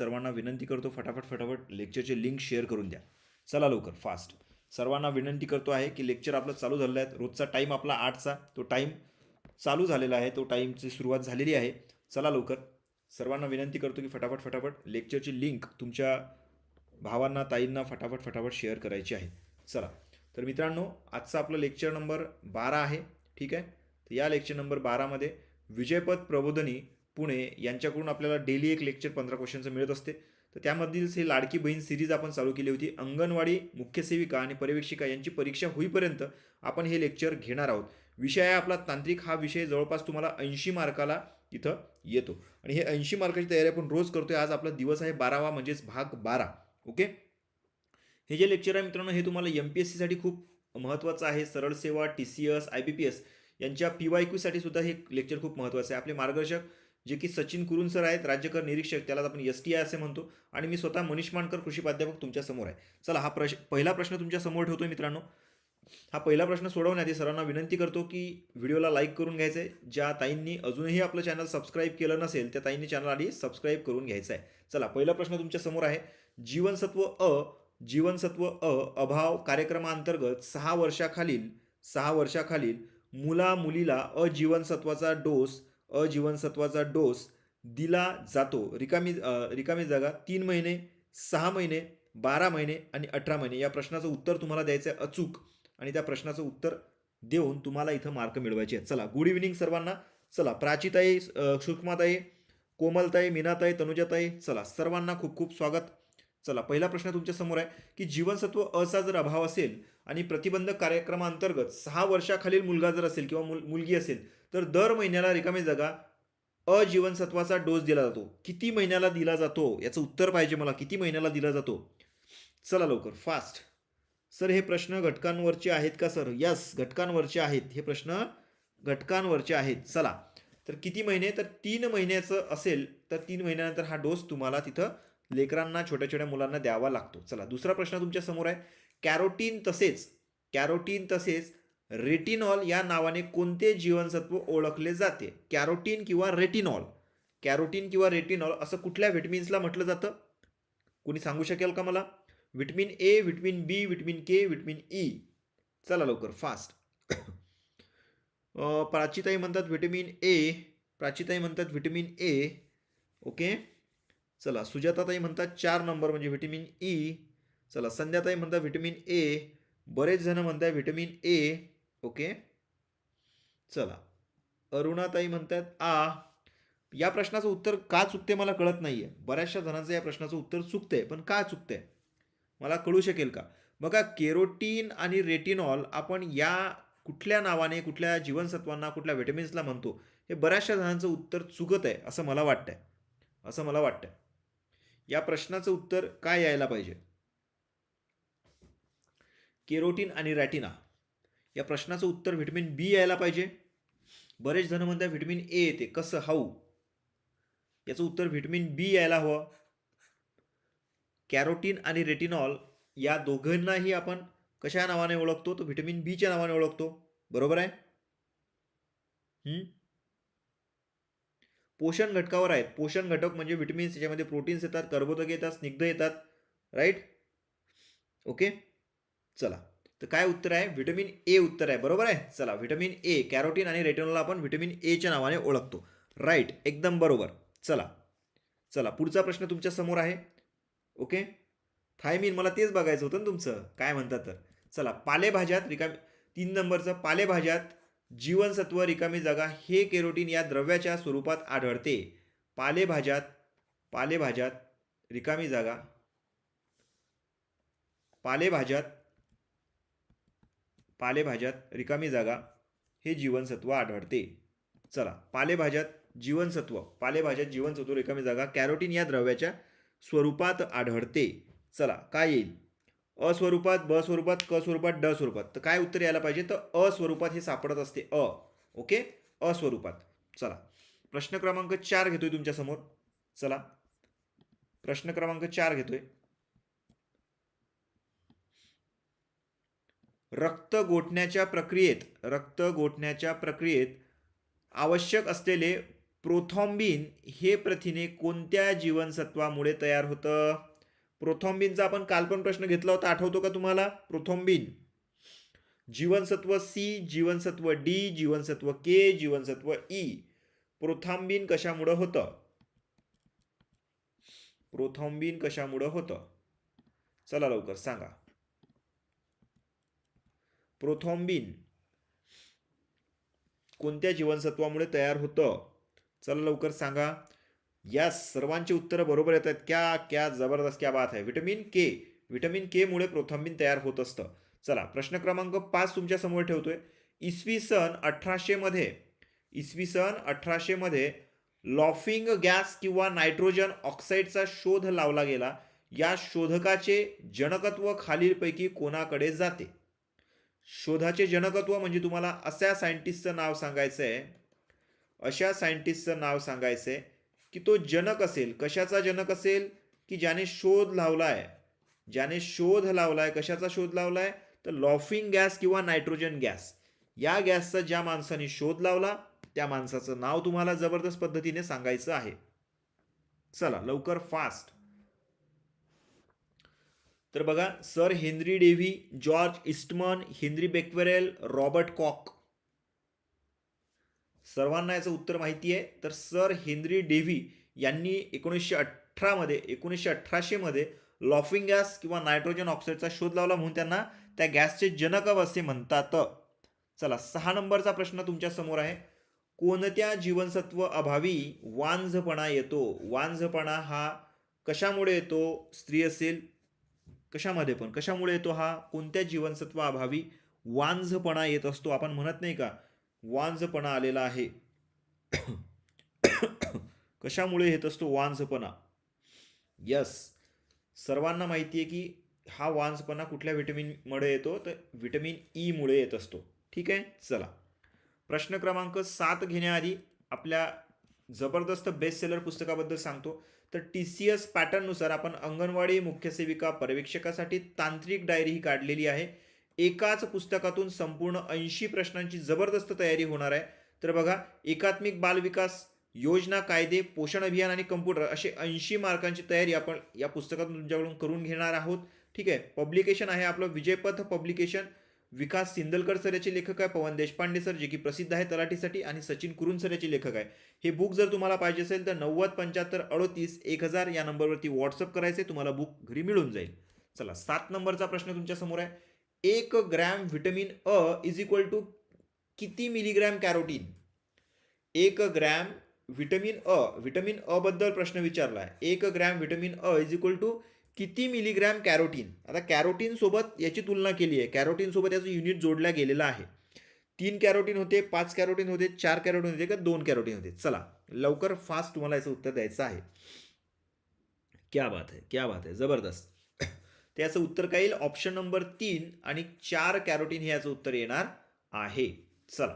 सर्वांना विनंती करतो फटाफट फटाफट लेक्चरचे लिंक शेअर करून द्या. चला लवकर फास्ट सर्वांना विनंती करतो आहे की लेक्चर आपलं चालू झालेलं आहे. रोजचा टाईम आपला आठचा तो टाईम चालू झालेला आहे. तो टाईमची सुरुवात झालेली आहे. चला लवकर. सर्वांना विनंती करतो की फटाफट फटाफट लेक्चरची लिंक तुमच्या भावांना ताईंना फटाफट फटाफट शेअर करायची आहे. चला. तर मित्रांनो आजचा आपलं लेक्चर नंबर बारा आहे. ठीक आहे? तर या लेक्चर नंबर बारामध्ये विजयपद प्रबोधनी पुणे यांच्याकडून आपल्याला डेली एक लेक्चर पंधरा क्वेश्चनचं मिळत असते. तर त्यामधील ही लाडकी बहीण सिरीज आपण चालू केली होती. अंगणवाडी मुख्य सेविका आणि पर्यवेक्षिका यांची परीक्षा होईपर्यंत आपण हे लेक्चर घेणार आहोत. विषय आहे आपला तांत्रिक. हा विषय जवळपास तुम्हाला ऐंशी मार्काला इथं येतो. आणि हे ऐंशी मार्काची तयारी आपण रोज करतोय. आज आपला दिवस आहे बारावा म्हणजेच भाग बारा. ओके? हे जे लेक्चर आहे मित्रांनो हे तुम्हाला एम पी एस सीसाठी खूप महत्त्वाचं आहे. सरळ सेवा T C S I B P S यांच्या पी वाय क्यूसाठी सुद्धा हे लेक्चर खूप महत्त्वाचं आहे. आपले मार्गदर्शक जे की सचिन कुरुन सर आहेत राज्यकर निरीक्षक त्याला आपण एस टी आय असे म्हणतो. आणि मी स्वतः मनीष मानकर कृषी प्राध्यापक तुमच्यासमोर आहे. चला हा प्रश पहिला प्रश्न तुमच्यासमोर ठेवतो मित्रांनो. हा पहिला प्रश्न सोडवण्याआधी सरांना विनंती करतो की व्हिडिओला लाईक करून घ्यायचं आहे ज्या ताईंनी अजूनही आपलं चॅनल सबस्क्राईब केलं नसेल त्या ताईंनी चॅनल आधी सबस्क्राईब करून घ्यायचं आहे चला पहिला प्रश्न तुमच्यासमोर आहे. जीवनसत्व अ जीवनसत्व अ अभाव कार्यक्रमाअंतर्गत सहा वर्षाखालील सहा वर्षाखालील मुला मुलीला अ जीवनसत्वाचा डोस अजीवनसत्वाचा डोस दिला जातो. रिकामी रिकामी जागा तीन महिने सहा महिने बारा महिने आणि अठरा महिने. या प्रश्नाचं उत्तर तुम्हाला द्यायचं आहे अचूक आणि त्या प्रश्नाचं उत्तर देऊन तुम्हाला इथं मार्क मिळवायचे आहेत. चला गुड इव्हिनिंग सर्वांना. चला प्राचीताई सुषमाताई कोमलताई मीनाताई तनुजाताई चला सर्वांना खूप खूप स्वागत. चला पहिला प्रश्न तुमच्यासमोर आहे की जीवनसत्व असा जर अभाव असेल आणि प्रतिबंधक कार्यक्रमाअंतर्गत सहा वर्षाखालील मुलगा जर असेल किंवा मुल मुलगी असेल तर दर महिन्याला रिकामी जागा अजीवनसत्वाचा डोस दिला जातो. किती महिन्याला दिला जातो? याचं उत्तर पाहिजे मला. किती महिन्याला दिला जातो? चला लवकर. फास्ट सर हे प्रश्न घटकांवरचे आहेत का सर यस घटकांवरचे आहेत. हे प्रश्न घटकांवरचे आहेत. चला. तर किती महिने? तर तीन महिन्याचं असेल तर तीन महिन्यानंतर हा डोस तुम्हाला तिथं लेकरांना छोट्या छोट्या मुलांना द्यावा लागतो. चला. दुसरा प्रश्न तुमच्यासमोर आहे. कॅरोटीन तसेच कॅरोटीन तसेच रेटिनॉल या नावाने कोणते जीवनसत्व ओळखले जाते? कॅरोटीन किंवा रेटिनॉल? कॅरोटीन किंवा रेटिनॉल असं कुठल्या व्हिटमिन्सला म्हटलं जातं? कोणी सांगू शकेल का मला? Vitamin A vitamin B vitamin K vitamin E. चला लवकर फास्ट. प्राचीताई म्हणतात व्हिटॅमिन ए प्राचीताई म्हणतात व्हिटॅमिन ए. ओके? चला सुजाताताई म्हणतात चार नंबर म्हणजे व्हिटॅमिन ई. चला संध्याताई म्हणतात व्हिटॅमिन ए. बरेच जण म्हणतात व्हिटॅमिन ए. ओके? चला. अरुणाताई म्हणतात आ या प्रश्नाचं उत्तर का चुकते मला कळत नाही आहे बऱ्याचशा जणांचं या प्रश्नाचं उत्तर चुकतंय पण का चुकतंय मला कळू शकेल का? बघा केरोटीन आणि रेटिनॉल आपण या कुठल्या नावाने कुठल्या जीवनसत्वांना कुठल्या व्हिटॅमिन्सला म्हणतो हे बऱ्याचशा जणांचं उत्तर चुकत आहे असं मला वाटतंय. असं मला वाटतंय. या प्रश्नाचं उत्तर काय यायला पाहिजे? केरोटीन आणि रॅटिना. या प्रश्नाचं उत्तर व्हिटॅमिन बी यायला पाहिजे. बरेच जण म्हणतात व्हिटॅमिन ए येते. कसं? हाऊ याचं उत्तर व्हिटॅमिन बी यायला हवं. कॅरोटीन आणि रेटिनॉल या दोघांनाही आपण कशा नावाने ओळखतो? तर व्हिटॅमिन बीच्या नावाने ओळखतो. बरोबर आहे? पोषण घटकावर आहेत. पोषण घटक म्हणजे व्हिटॅमिन्स याच्यामध्ये प्रोटीन्स येतात कर्बोदके येतात स्निग्ध येतात. राईट ओके चला. तर काय उत्तर आहे? व्हिटॅमिन ए उत्तर आहे. बरोबर आहे? चला व्हिटॅमिन ए कॅरोटीन आणि रेटिनॉलला आपण व्हिटॅमिन एच्या नावाने ओळखतो. राईट एकदम बरोबर. चला चला पुढचा प्रश्न तुमच्यासमोर आहे. ओके थायमिन मला तेच बघायचं होतं ना तुमचं. काय म्हणतात तर. चला पालेभाज्यात रिकामी तीन नंबरचं पालेभाज्यात जीवनसत्व रिकामी जागा हे केरोटीन या द्रव्याच्या स्वरूपात आढळते. पालेभाज्यात पालेभाज्यात रिकामी जागा. पालेभाज्यात पालेभाज्यात रिकामी जागा हे जीवनसत्व आढळते. चला पालेभाज्यात जीवनसत्व पालेभाज्यात जीवनसत्व रिकामी जागा कॅरोटीन या द्रव्याच्या स्वरूपात आढळते. चला काय येईल? अस्वरूपात ब स्वरूपात क स्वरूपात ड स्वरूपात तर काय उत्तर यायला पाहिजे? तर अस्वरूपात हे सापडत असते अ. ओके? अस्वरूपात. चला प्रश्न क्रमांक चार घेतोय तुमच्यासमोर. चला प्रश्न क्रमांक चार घेतोय. रक्त गोठण्याच्या प्रक्रियेत रक्त गोठण्याच्या प्रक्रियेत आवश्यक असलेले प्रोथॉम्बिन हे प्रथिने कोणत्या जीवनसत्वामुळे तयार होतं? प्रोथॉम्बिनचा आपण काल पण प्रश्न घेतला होता. आठवतो का तुम्हाला? प्रोथॉम्बिन. जीवनसत्व सी जीवनसत्व डी जीवनसत्व के जीवनसत्व ई प्रोथॉम्बिन कशामुळं होतं? प्रोथॉम्बिन कशामुळं होतं? चला लवकर सांगा. प्रोथॉम्बिन. कोणत्या जीवनसत्वामुळे तयार होतं? चला लवकर सांगा. या सर्वांची उत्तरं बरोबर येत आहेत. क्या क्या जबरदस्त क्या बात आहे व्हिटॅमिन के व्हिटॅमिन केमुळे प्रोथॉम्बिन तयार होत असतं. चला प्रश्न क्रमांक पाच तुमच्यासमोर ठेवतोय. इसवी सन अठराशेमध्ये इसवी सन अठराशेमध्ये लॉफिंग गॅस किंवा नायट्रोजन ऑक्साईडचा शोध लावला गेला. या शोधकाचे जनकत्व खालीलपैकी कोणाकडे जाते? शोधाचे जनकत्व म्हणजे तुम्हाला अशा सायंटिस्टचं नाव सांगायचं आहे अशा सायंटिस्टचं नाव सांगायचं आहे की तो जनक असेल. कशाचा जनक असेल? की ज्याने शोध लावला आहे ज्याने शोध लावला आहे कशाचा शोध लावला आहे तर लॉफिंग गॅस किंवा नायट्रोजन गॅस. या गॅसचा ज्या माणसाने शोध लावला त्या माणसाचं नाव तुम्हाला जबरदस्त पद्धतीने सांगायचं आहे. चला लवकर फास्ट तर बघा sir Henry Davy George Eastman Henry Becquerel Robert Koch. सर्वांना याचं उत्तर माहिती आहे. तर सर हेनरी डेव्ही यांनी एकोणीसशे अठरामध्ये एकोणीसशे अठराशेमध्ये लॉफिंग गॅस किंवा नायट्रोजन ऑक्साईडचा शोध लावला म्हणून त्यांना त्या गॅसचे जनक असे म्हणतात. चला सहा नंबरचा प्रश्न तुमच्यासमोर आहे. कोणत्या जीवनसत्व अभावी वांझपणा येतो? वांझपणा हा कशामुळे येतो? स्त्री असेल कशामध्ये पण कशामुळे येतो हा? कोणत्या जीवनसत्व अभावी वांझपणा येत असतो? आपण म्हणत नाही का? वांझपणा आलेला आहे. कशामुळे येत असतो वांझपणा? यस सर्वांना माहिती आहे की हा वांझपणा कुठल्या व्हिटॅमिनमुळे येतो? तर व्हिटॅमिन ईमुळे e येत असतो. ठीक आहे? चला. प्रश्न क्रमांक सात घेण्याआधी आपल्या जबरदस्त बेस्ट सेलर पुस्तकाबद्दल सांगतो. तर टी सी एस पॅटर्ननुसार आपण अंगणवाडी मुख्य सेविका पर्यवेक्षकासाठी तांत्रिक डायरी ही काढलेली आहे. एकाच पुस्तकातून संपूर्ण ऐंशी प्रश्नांची जबरदस्त तयारी होणार आहे. तर बघा एकात्मिक बालविकास योजना कायदे पोषण अभियान आणि कम्प्युटर असे ऐंशी मार्कांची तयारी आपण या पुस्तकातून तुमच्याकडून करून घेणार आहोत. ठीक आहे पब्लिकेशन आहे आपलं विजयपथ पब्लिकेशन. विकास सिंदलकर सर याचे लेखक आहे पवन देशपांडे सर जे की प्रसिद्ध आहे तलाठीसाठी आणि सचिन कुरुन सर याचे लेखक आहे. हे बुक जर तुम्हाला पाहिजे असेल तर नव्वद पंच्याहत्तर अडोतीस एक हजार या नंबरवरती व्हॉट्सअप करायचे तुम्हाला बुक घरी मिळून जाईल. चला सात नंबरचा प्रश्न तुमच्यासमोर आहे. एक ग्रॅम व्हिटॅमिन अ इज इक्वल टू किती मिलीग्रॅम कॅरोटीन एक ग्रॅम व्हिटॅमिन अ व्हिटॅमिन अ बद्दल प्रश्न विचारला आहे एक ग्रॅम व्हिटॅमिन अ इज इक्वल टू किती मिलीग्रॅम कॅरोटीन? आता कॅरोटीनसोबत याची तुलना केली आहे. कॅरोटीनसोबत याचं युनिट जोडल्या गेलेलं आहे. तीन कॅरोटीन होते पाच कॅरोटीन होते चार कॅरोटीन होते का दोन कॅरोटीन होते? चला लवकर फास्ट तुम्हाला याचं उत्तर द्यायचं आहे. क्या बात आहे क्या बात आहे जबरदस्त. त्याचं उत्तर काय येईल? ऑप्शन नंबर तीन आणि चार कॅरोटीन हे याचं उत्तर येणार आहे. चला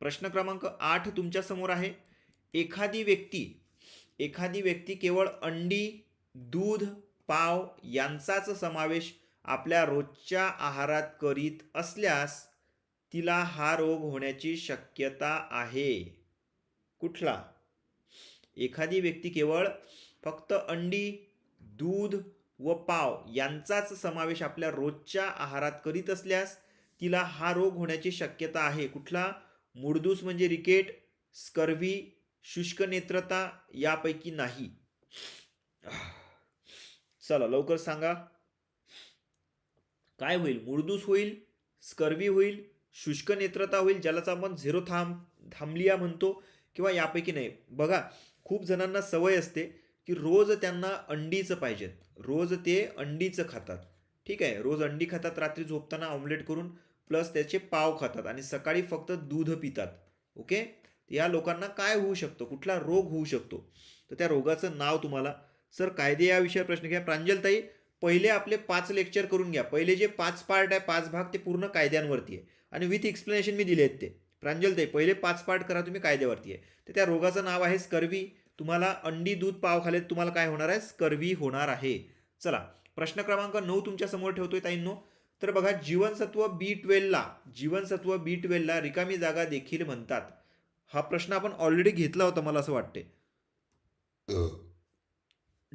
प्रश्न क्रमांक आठ तुमच्यासमोर आहे. एखादी व्यक्ती एखादी व्यक्ती केवळ अंडी दूध पाव यांचाच समावेश आपल्या रोजच्या आहारात करीत असल्यास तिला हा रोग होण्याची शक्यता आहे. कुठला? एखादी व्यक्ती केवळ फक्त अंडी दूध व पाव यांचाच समावेश आपल्या रोजच्या आहारात करीत असल्यास तिला हा रोग होण्याची शक्यता आहे. कुठला? मुडदूस म्हणजे रिकेट स्कर्वी शुष्क नेत्रता यापैकी नाही. चला लवकर सांगा. काय होईल? मुरदूस होईल स्कर्वी होईल शुष्क नेत्रता होईल ज्यालाच आपण झिरो थांब थांबलिया म्हणतो किंवा यापैकी नाही. बघा खूप जणांना सवय असते की रोज त्यांना अंडीचं पाहिजेत. रोज ते अंडीचं खातात. ठीक आहे? रोज अंडी खातात रात्री झोपताना ऑमलेट करून प्लस त्याचे पाव खातात आणि सकाळी फक्त दूध पितात. ओके या लोकांना काय होऊ शकतं? कुठला रोग होऊ शकतो? तर त्या रोगाचं नाव तुम्हाला सर कायदे या विषयावर प्रश्न घ्या. प्रांजलताई पहिले आपले पाच लेक्चर करून घ्या. पहिले जे पाच पार्ट आहे पाच भाग ते पूर्ण कायद्यांवरती आहे. आणि विथ एक्सप्लेनेशन मी दिले आहेत ते. प्रांजलताई पहिले पाच पार्ट करा तुम्ही कायद्यावरती आहे. तर त्या रोगाचं नाव आहे स्कर्वी. तुम्हाला अंडी दूध पाव खालेत तुम्हाला काय होणार आहे? स्कर्वी होणार आहे. चला प्रश्न क्रमांक नऊ तुमच्यासमोर ठेवतोय ताईंनो. तर बघा जीवनसत्व बी ट्वेल्वला जीवनसत्व बी ट्वेल्वला रिकामी जागा देखील म्हणतात. हा प्रश्न आपण ऑलरेडी घेतला होता मला असं वाटते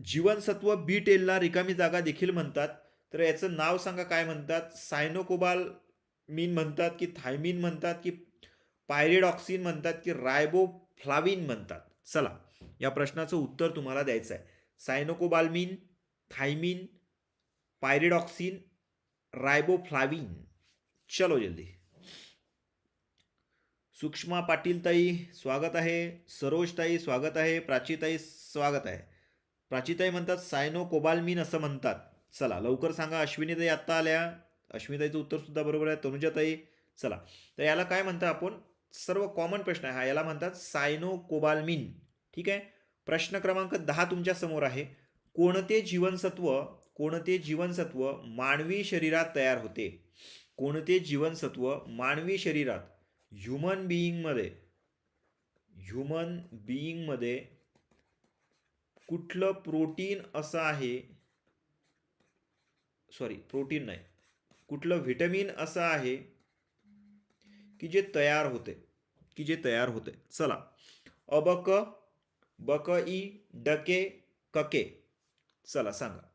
जीवनसत्व बी टेलला रिकामी जागा देखील म्हणतात. तर याचं नाव सांगा काय म्हणतात? सायनोकोबाल मीन म्हणतात की थायमिन म्हणतात की पायरेडॉक्सिन म्हणतात की रायबोफ्लाविन म्हणतात? चला या प्रश्नाचं उत्तर तुम्हाला द्यायचं आहे. Cyanocobalamin thiamine pyridoxine riboflavin. चलो जल्दी. सुषमा पाटीलताई स्वागत आहे. सरोजताई स्वागत आहे. प्राचीताई स्वागत आहे. प्राचीताई म्हणतात सायनो कोबाल्मिन असं म्हणतात. चला लवकर सांगा अश्विनीताई आत्ता आल्या. अश्विनीताईचं उत्तरसुद्धा बरोबर आहे. तनुजाताई चला. तर याला काय म्हणतो आपण? सर्व कॉमन प्रश्न आहे. हा याला म्हणतात सायनो कोबाल्मिन. ठीक आहे? प्रश्न क्रमांक दहा तुमच्यासमोर आहे. कोणते जीवनसत्व कोणते जीवनसत्व मानवी शरीरात तयार होते? कोणते जीवनसत्व मानवी शरीरात? ह्युमन बिईंगमध्ये ह्युमन बिईंगमध्ये कुठलं प्रोटीन असं आहे? सॉरी प्रोटीन नाही. कुठलं व्हिटॅमिन असं आहे की जे तयार होते? की जे तयार होते? चला. अबक बक ई डके कके. चला सांगा.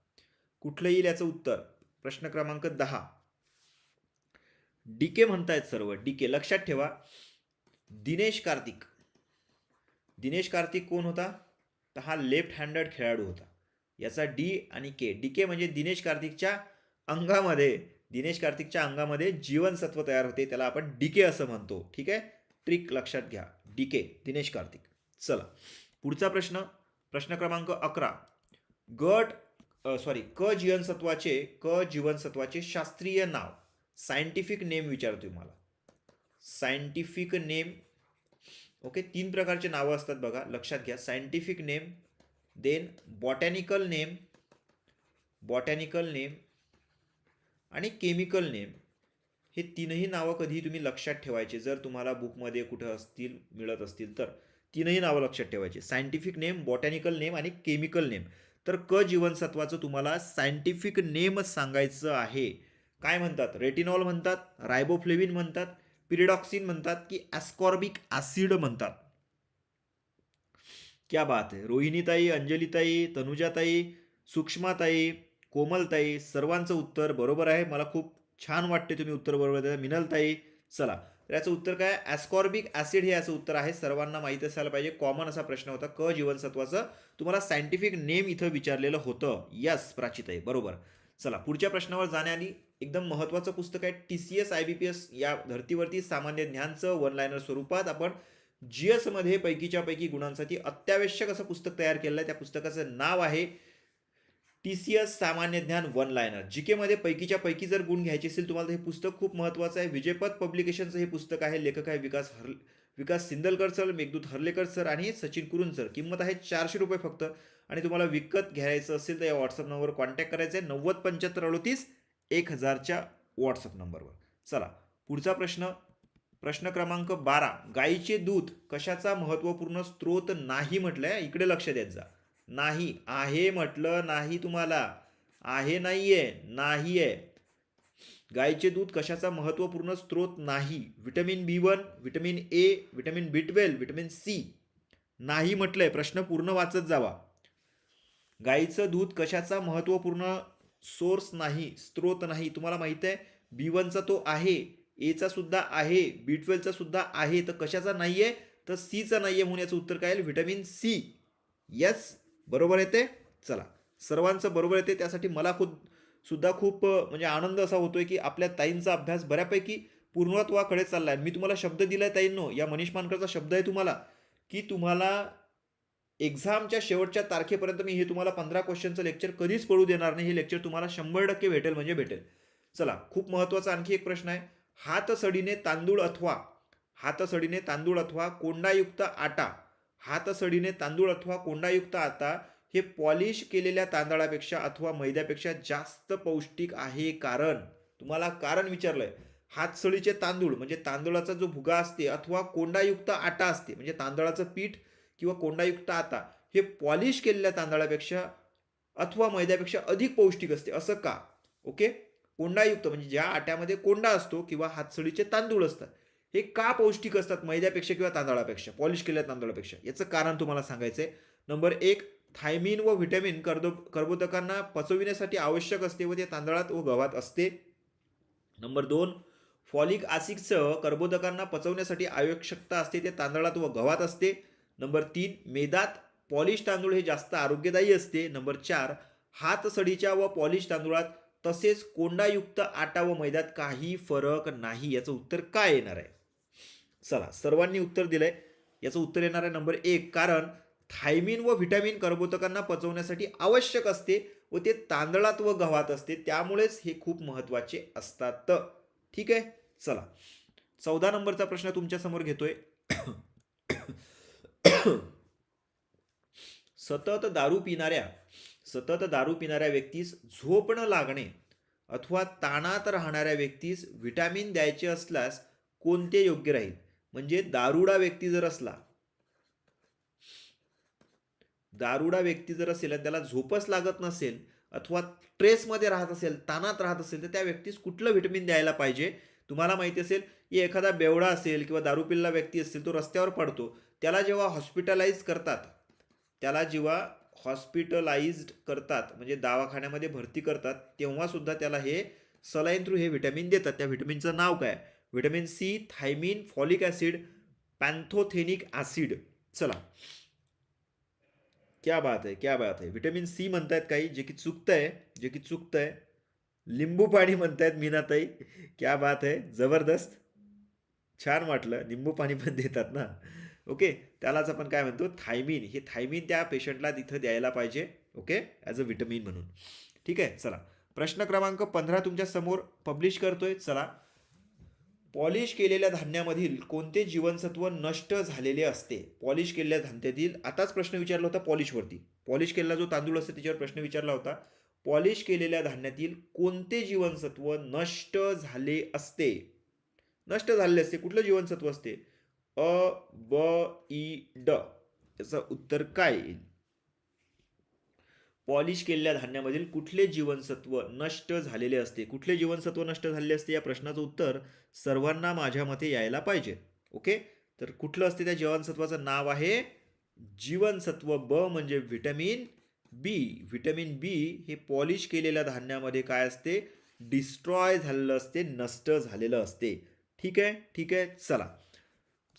कुठलं येईल याचं उत्तर? प्रश्न क्रमांक दहा. डीके म्हणतायत सर्व. डीके लक्षात ठेवा. दिनेश कार्तिक. दिनेश कार्तिक कोण होता? तर हा लेफ्ट हँडेड खेळाडू होता. याचा डी आणि के डी के म्हणजे दिनेश कार्तिकच्या अंगामध्ये दिनेश कार्तिकच्या अंगामध्ये जीवनसत्व तयार होते. त्याला आपण डी के असं म्हणतो. ठीक आहे? ट्रिक लक्षात घ्या. D K Dinesh Karthik. चला. पुढचा प्रश्न. प्रश्न क्रमांक अकरा. गट सॉरी क जीवनसत्वाचे क जीवनसत्वाचे शास्त्रीय नाव. सायंटिफिक नेम विचारतोय मला. Scientific name okay? तीन प्रकारचे नावं असतात बघा लक्षात घ्या. Scientific name then botanical name botanical name आणि केमिकल नेम हे तीनही नावं कधीही तुम्ही लक्षात ठेवायचे. जर तुम्हाला बुकमध्ये कुठं असतील मिळत असतील तर तीनही नावं लक्षात ठेवायचे. सायंटिफिक नेम बॉटॅनिकल नेम आणि केमिकल नेम तर क जीवनसत्वाचं तुम्हाला सायंटिफिक नेमच सांगायचं आहे. काय म्हणतात? रेटिनॉल म्हणतात रायबोफ्लेविन म्हणतात पिरिडॉक्सिन म्हणतात की ॲस्कॉर्बिक ॲसिड म्हणतात. क्या बात आहे रोहिणीताई अंजलीताई तनुजाताई सूक्ष्माताई कोमलताई सर्वांचं उत्तर बरोबर आहे. मला खूप छान वाटते तुम्ही उत्तर बरोबर देता. मिनलताई चला. तर याचं उत्तर काय? ॲस्कॉर्बिक ॲसिड हे याचं उत्तर आहे. सर्वांना माहीत असायला पाहिजे. कॉमन असा प्रश्न होता. क जीवनसत्वाचं तुम्हाला सायंटिफिक नेम इथं विचारलेलं होतं. यस प्राचिताई. बरोबर. चला पुढच्या प्रश्नावर जाण्याआधी एकदम महत्त्वाचं पुस्तक आहे. T C S I B P S या धर्तीवरती सामान्य ज्ञानचं वन लायनर स्वरूपात आपण जी एसमध्ये पैकीच्या पैकी गुणांसाठी अत्यावश्यक असं पुस्तक तयार केलं आहे. त्या पुस्तकाचं नाव आहे टी सी एस सामान्य ज्ञान वन लायनर जी केमध्ये पैकीच्या पैकी जर गुण घ्यायचे असेल तुम्हाला तर हे पुस्तक खूप महत्त्वाचं आहे. विजयपथ पब्लिकेशनचं हे पुस्तक आहे. लेखक आहे विकास हर विकास सिंदलकर सर मेघदूत हर्लेकर सर आणि सचिन कुरुन सर. किंमत आहे चारशे रुपये फक्त. आणि तुम्हाला विकत घ्यायचं असेल तर या व्हॉट्सअप नंबरवर कॉन्टॅक्ट करायचं आहे नव्वद पंच्याहत्तर अडोतीस एक हजारच्या व्हॉट्सअप नंबरवर चला पुढचा प्रश्न. प्रश्न क्रमांक बारा. गाईचे दूध कशाचा महत्त्वपूर्ण स्रोत नाही म्हटलंय? इकडे लक्ष देत जा. नाही आहे म्हटलं नाही तुम्हाला. आहे नाही आहे नाही आहे गाईचे दूध कशाचा महत्त्वपूर्ण स्रोत नाही? Vitamin B one vitamin A vitamin B twelve vitamin C. नाही म्हटलंय. प्रश्न पूर्ण वाचत जावा. गाईचं दूध कशाचा महत्त्वपूर्ण सोर्स नाही स्रोत नाही. तुम्हाला माहीत आहे बी वनचा तो आहे एचा सुद्धा आहे बी ट्वेल्वचा सुद्धा आहे तर कशाचा नाही आहे तर सीचा नाही आहे म्हणून याचं उत्तर काय येईल? व्हिटॅमिन सी यस बरोबर येते चला. सर्वांचं बरोबर येते त्यासाठी मला खुद सुद्धा खूप म्हणजे आनंद असा होतोय की आपल्या ताईंचा अभ्यास बऱ्यापैकी पूर्णत्वाकडे चालला आहे मी तुम्हाला शब्द दिला आहे ताईंनो. या मनीष मानकरचा शब्द आहे तुम्हाला की तुम्हाला एक्झामच्या शेवटच्या तारखेपर्यंत मी हे तुम्हाला पंधरा क्वेश्चनचं लेक्चर कधीच पडू देणार नाही. हे लेक्चर तुम्हाला शंभर टक्के भेटेल म्हणजे भेटेल. चला खूप महत्त्वाचा आणखी एक प्रश्न आहे. हातसडीने तांदूळ अथवा हातसडीने तांदूळ अथवा कोंडायुक्त आटा हातसडीने तांदूळ अथवा कोंडायुक्त आटा हे पॉलिश केलेल्या तांदळापेक्षा अथवा मैद्यापेक्षा जास्त पौष्टिक आहे कारण. तुम्हाला कारण विचारलंय. हातसळीचे तांदूळ म्हणजे तांदूळाचा जो भुगा असते अथवा कोंडायुक्त आटा असते म्हणजे तांदळाचं पीठ किंवा कोंडायुक्त आता हे पॉलिश केलेल्या तांदळापेक्षा अथवा मैद्यापेक्षा अधिक पौष्टिक असते असं का? ओके? कोंडायुक्त म्हणजे ज्या आट्यामध्ये कोंडा असतो किंवा हातसळीचे तांदूळ असतात हे का पौष्टिक असतात मैद्यापेक्षा किंवा तांदळापेक्षा पॉलिश केलेल्या तांदळापेक्षा? याचं कारण तुम्हाला सांगायचं आहे नंबर एक थायमिन व व्हिटॅमिन कर्दो कर्बोदकांना पचविण्यासाठी आवश्यक असते व ते तांदळात व गव्हात असते. नंबर दोन फॉलिक आसिकसह कर्बोदकांना पचवण्यासाठी आवश्यकता असते ते तांदळात व गव्हात असते. नंबर तीन मेदात पॉलिश तांदूळ हे जास्त आरोग्यदायी असते. नंबर चार हातसडीच्या व पॉलिश तांदूळात तसेच कोंडायुक्त आटा व मैद्यात काही फरक नाही. याचं उत्तर काय येणार आहे? चला सर्वांनी उत्तर दिलंय. याचं उत्तर येणार आहे नंबर एक कारण थायमिन व व्हिटॅमिन कर्बोदकांना पचवण्यासाठी आवश्यक असते व ते तांदळात व गव्हात असते. त्यामुळेच हे खूप महत्त्वाचे असतात. ठीक आहे? चला. चौदा नंबरचा प्रश्न तुमच्यासमोर घेतोय. सतत दारू पिणाऱ्या सतत दारू पिणाऱ्या व्यक्तीस झोप न लागणे अथवा ताणात राहणाऱ्या व्यक्तीस व्हिटॅमिन द्यायचे असल्यास कोणते योग्य राहील? म्हणजे दारुडा व्यक्ती जर असला दारुडा व्यक्ती जर असेल आणि त्याला झोपच लागत नसेल अथवा स्ट्रेसमध्ये राहत असेल ताणात राहत असेल तर त्या व्यक्तीस कुठलं व्हिटॅमिन द्यायला पाहिजे? तुम्हाला माहिती असेल की एखादा बेवडा असेल किंवा दारू पिल्ला व्यक्ती असेल तो रस्त्यावर पडतो. त्याला जेव्हा हॉस्पिटलाइज करतात त्याला जेव्हा हॉस्पिटलाइज्ड करतात म्हणजे दवाखान्यामध्ये भरती करतात तेव्हा सुद्धा त्याला हे सलाईन थ्रू हे व्हिटॅमिन देतात. त्या व्हिटॅमिनचं नाव काय? Vitamin C thiamine folic acid pantothenic acid चला. क्या बात आहे क्या बात आहे व्हिटॅमिन सी म्हणतायत काही जे की चुकतंय जे की चुकतंय. लिंबू पाणी म्हणतायत मीनाताई. क्या बात आहे जबरदस्त. छान वाटलं. लिंबू पाणी पण देतात ना. ओके? त्यालाच आपण काय म्हणतो? थायमिन. हे थायमिन त्या पेशंटला तिथं द्यायला पाहिजे ओके? ॲज अ विटमिन म्हणून. ठीक आहे? चला. प्रश्न क्रमांक पंधरा तुमच्यासमोर पब्लिश करतोय. चला. पॉलिश केलेल्या धान्यामधील कोणते जीवनसत्व नष्ट झालेले असते? पॉलिश केलेल्या धान्यातील आताच प्रश्न विचारला होता पॉलिशवरती पॉलिश केलेला जो तांदूळ असतो त्याच्यावर प्रश्न विचारला होता. पॉलिश केलेल्या धान्यातील कोणते जीवनसत्व नष्ट झाले असते? नष्ट झालेले असते. कुठलं जीवनसत्व असते? अ ब ई ड. याचं उत्तर काय येईल? पॉलिश केलेल्या धान्यामधील कुठले जीवनसत्व नष्ट झालेले असते? कुठले जीवनसत्व नष्ट झालेले असते? या प्रश्नाचं उत्तर सर्वांना माझ्या मते यायला पाहिजे. ओके? तर कुठलं असते त्या जीवनसत्वाचं? नाव आहे जीवनसत्व ब म्हणजे व्हिटॅमिन बी. व्हिटॅमिन बी हे पॉलिश केलेल्या धान्यामध्ये काय असते? डिस्ट्रॉय झालेलं असते नष्ट झालेलं असते. ठीक आहे? ठीक आहे? चला.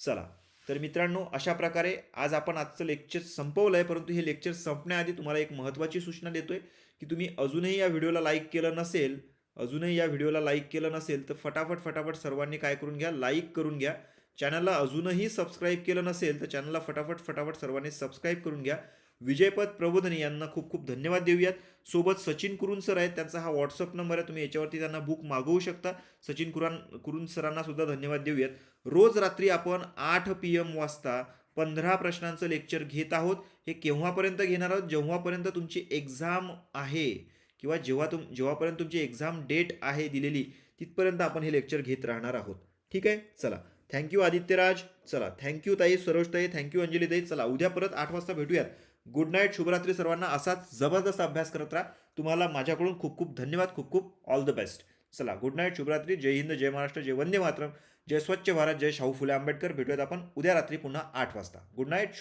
चला. तर मित्रांनो अशा प्रकारे आज आपण आजचं लेक्चर संपवलं आहे परंतु हे लेक्चर संपण्याआधी तुम्हाला एक महत्त्वाची सूचना देतोय की तुम्ही अजूनही या व्हिडिओला लाईक केलं नसेल अजूनही या व्हिडिओला लाईक केलं नसेल तर फटाफट फटाफट सर्वांनी काय करून घ्या लाईक करून घ्या. चॅनलला अजूनही सबस्क्राईब केलं नसेल तर चॅनलला फटाफट फटाफट सर्वांनी सबस्क्राईब करून घ्या. विजयपद प्रबोधने यांना खूप खूप धन्यवाद देऊयात. सोबत सचिन कुरुन सर आहेत त्यांचा हा व्हॉट्सअप नंबर आहे. तुम्ही याच्यावरती त्यांना बुक मागवू शकता. सचिन कुरान कुरुन सरांना सुद्धा धन्यवाद देऊयात. रोज रात्री आपण आठ पी एम वाजता पंधरा प्रश्नांचं लेक्चर घेत आहोत. हे केव्हापर्यंत घेणार आहोत? जेव्हापर्यंत तुमची एक्झाम आहे किंवा जेव्हा तुम जेव्हापर्यंत तुमची एक्झाम डेट आहे दिलेली तिथपर्यंत आपण हे लेक्चर घेत राहणार आहोत. ठीक आहे? चला. Thank you Adityaraj. चला. थँक्यू ताई. सरोज ताई. थँक्यू अंजली ताई. चला. उद्या परत आठ वाजता भेटूयात. गुड नाईट शुभरात्री सर्वांना. असाच जबरदस्त अभ्यास करत राहा. तुम्हाला माझ्याकडून खूप खूप धन्यवाद. खूप खूप ऑल द बेस्ट चला गुड नाईट शुभरात्री. जय हिंद जय महाराष्ट्र जय वंदे मातरम. जय स्वच्छ भारत जय शाहू फुले आंबेडकर. भेटूयात आपण उद्या रात्री पुन्हा आठ वाजता. Good night